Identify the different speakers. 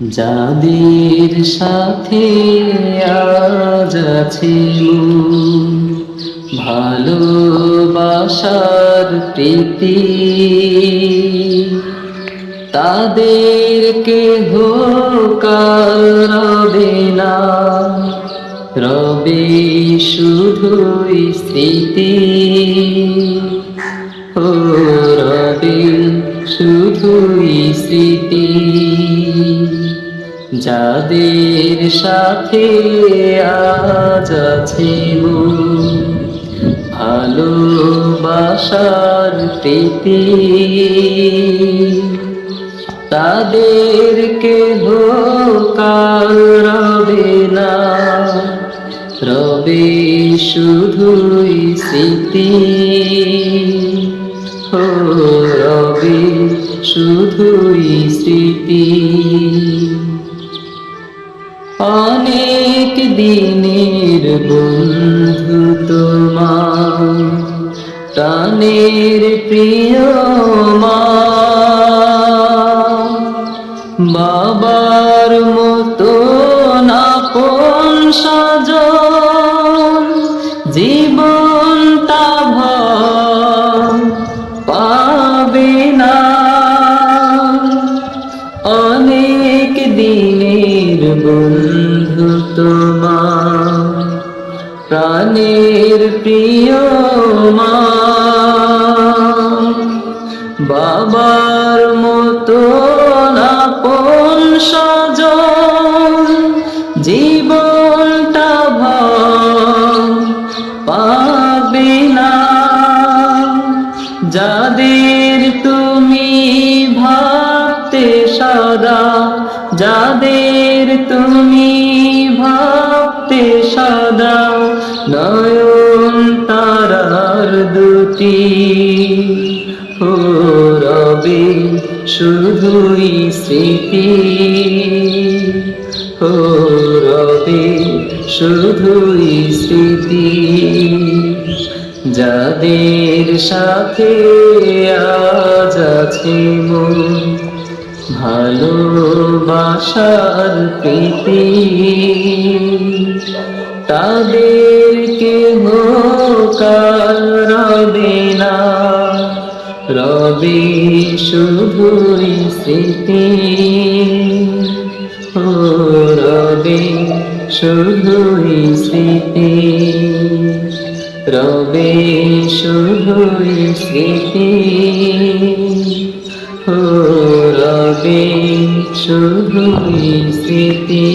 Speaker 1: যাদের সাথে আজ আছে ভালোবাসার প্রীতি তাদেরকে কাল রবে না। রবে শুধুই স্মৃতি। ও রবে শুধুই স্মৃতি। যাদের সাথে আজ আছে ভালোবাসার প্রীতি, তাদেরকে কাল রবে না, রবে শুধুই স্মৃতি। রবে শুধুই স্মৃতি। অনেক দিনের বন্ধু তোমার, প্রাণের প্রিয় মা। বাবার মতো না কোন সাজন জীবনটা ভয় পাবে বন্ধু তোমার প্রাণের প্রিয় মা, বাবার মতো না কোন সজন জীবনটা পাবে না। যাদের তুমি যাদের তুমি ভাবতে সদা, নয়ন তারার দুটি। ও রবে, শুধুই স্মৃতি। ও রবে, শুধুই স্মৃতি। যাদের সাথে আজ আছে মন ভালোবাসার প্রীতি। তাদেরকে কাল রবে না। রবে শুধুই স্মৃতি। রবে শুধুই স্মৃতি। রবে শুধুই স্মৃতি। ও রবে শুধুই স্মৃতি।